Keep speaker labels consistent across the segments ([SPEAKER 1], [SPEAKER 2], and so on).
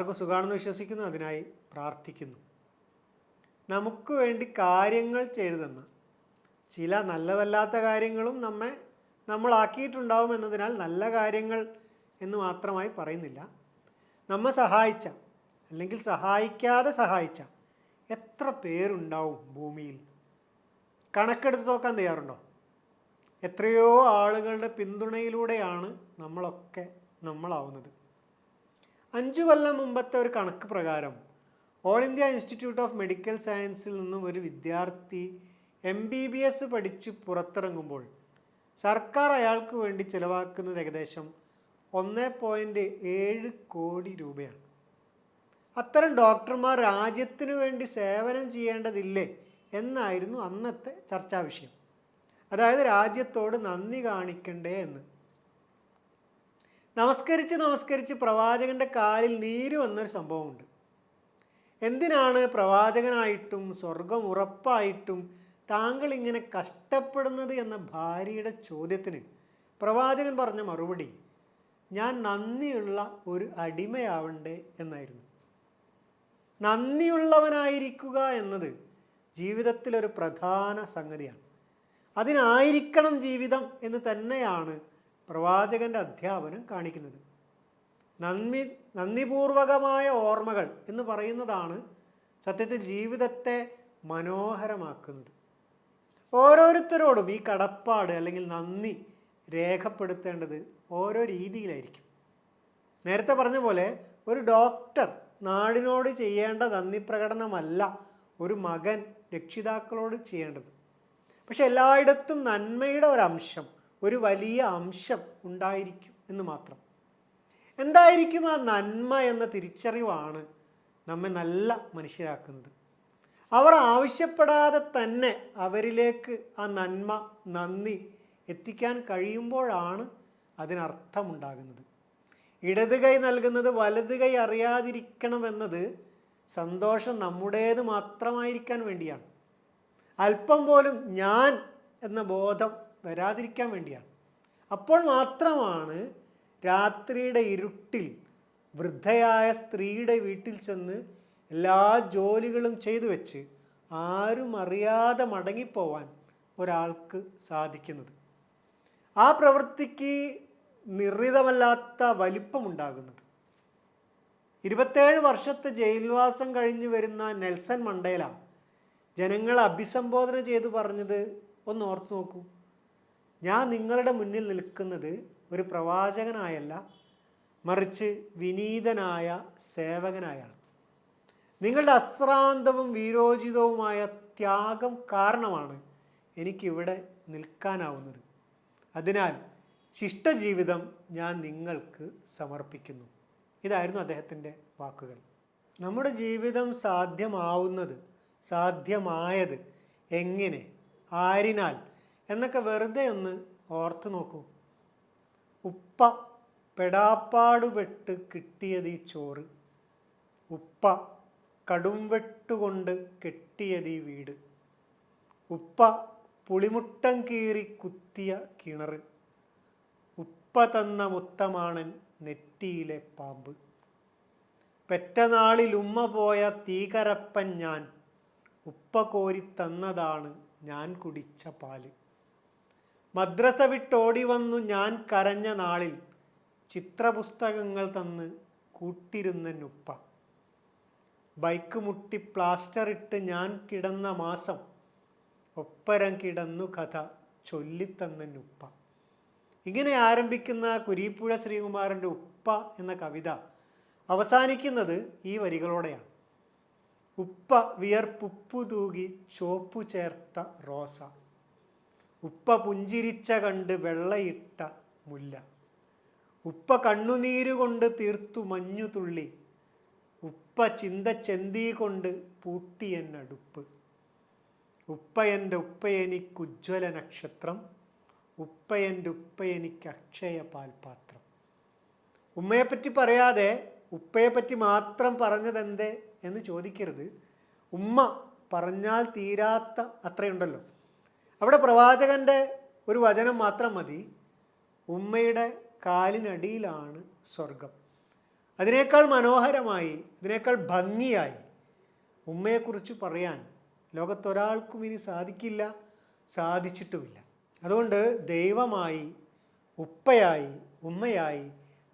[SPEAKER 1] എല്ലാവർക്കും സുഖമാണെന്ന് വിശ്വസിക്കുന്നു അതിനായി പ്രാർത്ഥിക്കുന്നു. നമുക്ക് വേണ്ടി കാര്യങ്ങൾ ചെയ്തു ചില നല്ലതല്ലാത്ത കാര്യങ്ങളും നമ്മെ നമ്മളാക്കിയിട്ടുണ്ടാവും എന്നതിനാൽ നല്ല കാര്യങ്ങൾ എന്ന് മാത്രമായി പറയുന്നില്ല. നമ്മെ സഹായിച്ച അല്ലെങ്കിൽ സഹായിക്കാതെ സഹായിച്ച എത്ര പേരുണ്ടാവും ഭൂമിയിൽ? കണക്കെടുത്ത് നോക്കാൻ തയ്യാറുണ്ടോ? എത്രയോ ആളുകളുടെ പിന്തുണയിലൂടെയാണ് നമ്മളൊക്കെ നമ്മളാവുന്നത്. അഞ്ചു കൊല്ലം മുമ്പത്തെ ഒരു കണക്ക് പ്രകാരം all India institute of medical സയൻസിൽ നിന്നും ഒരു വിദ്യാർത്ഥി എം ബി ബി എസ് പഠിച്ച് പുറത്തിറങ്ങുമ്പോൾ സർക്കാർ അയാൾക്ക് വേണ്ടി ചിലവാക്കുന്നത് ഏകദേശം ഒന്ന് പോയിന്റ് ഏഴ് കോടി രൂപയാണ്. അത്തരം ഡോക്ടർമാർ രാജ്യത്തിനു വേണ്ടി സേവനം ചെയ്യേണ്ടതില്ലേ എന്നായിരുന്നു അന്നത്തെ ചർച്ചാ വിഷയം. അതായത് രാജ്യത്തോട് നന്ദി കാണിക്കണ്ടേ എന്ന്. നമസ്കരിച്ച് നമസ്കരിച്ച് പ്രവാചകന്റെ കാലിൽ നീര് വന്നൊരു സംഭവമുണ്ട്. എന്തിനാണ് പ്രവാചകനായിട്ടും സ്വർഗം ഉറപ്പായിട്ടും താങ്കൾ ഇങ്ങനെ കഷ്ടപ്പെടുന്നത് എന്ന ഭാര്യയുടെ ചോദ്യത്തിന് പ്രവാചകൻ പറഞ്ഞ മറുപടി ഞാൻ നന്ദിയുള്ള ഒരു അടിമയാവണ്ടേ എന്നായിരുന്നു. നന്ദിയുള്ളവനായിരിക്കുക എന്നത് ജീവിതത്തിലൊരു പ്രധാന സംഗതിയാണ്. അതിനായിരിക്കണം ജീവിതം എന്ന് തന്നെയാണ് പ്രവാചകന്റെ അധ്യാപനം കാണിക്കുന്നത്. നന്ദി നന്ദിപൂർവകമായ ഓർമ്മകൾ എന്ന് പറയുന്നതാണ് സത്യത്തിൽ ജീവിതത്തെ മനോഹരമാക്കുന്നത്. ഓരോരുത്തരോടും ഈ കടപ്പാട് അല്ലെങ്കിൽ നന്ദി രേഖപ്പെടുത്തേണ്ടത് ഓരോ രീതിയിലായിരിക്കും. നേരത്തെ പറഞ്ഞ പോലെ ഒരു ഡോക്ടർ നാടിനോട് ചെയ്യേണ്ട നന്ദി പ്രകടനമല്ല ഒരു മകൻ രക്ഷിതാക്കളോട് ചെയ്യേണ്ടത്. പക്ഷെ എല്ലായിടത്തും നന്മയുടെ ഒരംശം ഒരു വലിയ അംശം ഉണ്ടായിരിക്കും എന്ന് മാത്രം. എന്തായിരിക്കും ആ നന്മ എന്ന തിരിച്ചറിവാണ് നമ്മെ നല്ല മനുഷ്യരാക്കുന്നത്. അവർ ആവശ്യപ്പെടാതെ തന്നെ അവരിലേക്ക് ആ നന്മ നന്ദി എത്തിക്കാൻ കഴിയുമ്പോഴാണ് അതിനർത്ഥമുണ്ടാകുന്നത്. ഇടത് കൈ നൽകുന്നത് വലത് കൈ അറിയാതിരിക്കണമെന്നത് സന്തോഷം നമ്മുടേത് മാത്രമായിരിക്കാൻ വേണ്ടിയാണ്. അല്പം പോലും ഞാൻ എന്ന ബോധം വരാതിരിക്കാൻ വേണ്ടിയാണ്. അപ്പോൾ മാത്രമാണ് രാത്രിയുടെ ഇരുട്ടിൽ വൃദ്ധയായ സ്ത്രീയുടെ വീട്ടിൽ ചെന്ന് എല്ലാ ജോലികളും ചെയ്തു വെച്ച് ആരും അറിയാതെ മടങ്ങിപ്പോവാൻ ഒരാൾക്ക് സാധിക്കുന്നത്. ആ പ്രവൃത്തിക്ക് നിറിതമല്ലാത്ത വലിപ്പമുണ്ടാകുന്നത്. ഇരുപത്തേഴ് വർഷത്തെ ജയിൽവാസം കഴിഞ്ഞ് വരുന്ന നെൽസൺ മണ്ടേല ജനങ്ങളെ അഭിസംബോധന ചെയ്തു പറഞ്ഞത് ഒന്ന് ഓർത്തു നോക്കൂ. ഞാൻ നിങ്ങളുടെ മുന്നിൽ നിൽക്കുന്നത് ഒരു പ്രവാചകനായല്ല മറിച്ച് വിനീതനായ സേവകനായാണ്. നിങ്ങളുടെ അശ്രാന്തവും വീരോചിതവുമായ ത്യാഗം കാരണമാണ് എനിക്കിവിടെ നിൽക്കാനാവുന്നത്. അതിനാൽ ശിഷ്ടജീവിതം ഞാൻ നിങ്ങൾക്ക് സമർപ്പിക്കുന്നു. ഇതായിരുന്നു അദ്ദേഹത്തിന്റെ വാക്കുകൾ. നമ്മുടെ ജീവിതം സാധ്യമാവുന്നത് സാധ്യമായത് എങ്ങനെ? ആരിനാൽ എന്നൊക്കെ വെറുതെ ഒന്ന് ഓർത്തു നോക്കൂ. ഉപ്പ പെടാപ്പാടുപെട്ട് കിട്ടിയത് ഈ ചോറ്. ഉപ്പ കടുംവെട്ടുകൊണ്ട് കെട്ടിയത് ഈ വീട്. ഉപ്പ പുളിമുട്ടം കീറി കുത്തിയ കിണർ ഉപ്പ തന്ന മുത്തമാണൻ നെറ്റിയിലെ പാമ്പ്. പെറ്റനാളിൽ ഉമ്മ പോയ തീകരപ്പൻ ഞാൻ. ഉപ്പ കോരി തന്നതാണ് ഞാൻ കുടിച്ച പാൽ. മദ്രസ വിട്ടോടി വന്നു ഞാൻ കരഞ്ഞ നാളിൽ ചിത്രപുസ്തകങ്ങൾ തന്ന് കൂട്ടിരുന്നുപ്പ ബൈക്ക് മുട്ടി പ്ലാസ്റ്റർ ഇട്ട് ഞാൻ കിടന്ന മാസം ഒപ്പരം കിടന്നു കഥ ചൊല്ലിത്തന്ന നുപ്പ. ഇങ്ങനെ ആരംഭിക്കുന്ന കുരീപ്പുഴ ശ്രീകുമാരന്റെ ഉപ്പ എന്ന കവിത അവസാനിക്കുന്നത് ഈ വരികളോടെയാണ്. ഉപ്പ വിയർപ്പുപ്പു തൂകി ചോപ്പു ചേർത്ത റോസ. ഉപ്പ പുഞ്ചിരിച്ച കണ്ട് വെള്ളയിട്ട മുല്ല. ഉപ്പ കണ്ണുനീരുകൊണ്ട് തീർത്തു മഞ്ഞു തുള്ളി. ഉപ്പ ചിന്ത ചെന്തി കൊണ്ട് പൂട്ടിയെന്നടുപ്പ് ഉപ്പ എനിക്കുജ്വല നക്ഷത്രം. ഉപ്പ എന്റെ ഉപ്പ എനിക്ക് അക്ഷയ പാൽപാത്രം. ഉമ്മയെപ്പറ്റി പറയാതെ ഉപ്പയെപ്പറ്റി മാത്രം പറഞ്ഞതെന്തേ എന്ന് ചോദിക്കരുത്. ഉമ്മ പറഞ്ഞാൽ തീരാത്ത അത്രയുണ്ടല്ലോ. അവിടെ പ്രവാചകന്റെ ഒരു വചനം മാത്രം മതി. ഉമ്മയുടെ കാലിനടിയിലാണ് സ്വർഗം അതിനേക്കാൾ മനോഹരമായി അതിനേക്കാൾ ഭംഗിയായി ഉമ്മയെക്കുറിച്ച് പറയാൻ ലോകത്തൊരാൾക്കും ഇനി സാധിക്കില്ല സാധിച്ചിട്ടുമില്ല. അതുകൊണ്ട് ദൈവമായി ഉപ്പയായി ഉമ്മയായി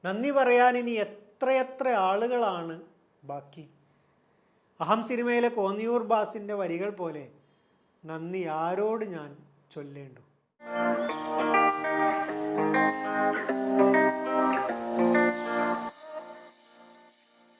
[SPEAKER 1] നന്ദി പറയാൻ ഇനി എത്രയെത്ര ആളുകളാണ് ബാക്കി? അഹം സിനിമയിലെ കോന്നിയൂർ ബാസിന്റെ വരികൾ പോലെ നന്ദി. ആരോട് ഞാൻ ചൊല്ലേണ്ടു?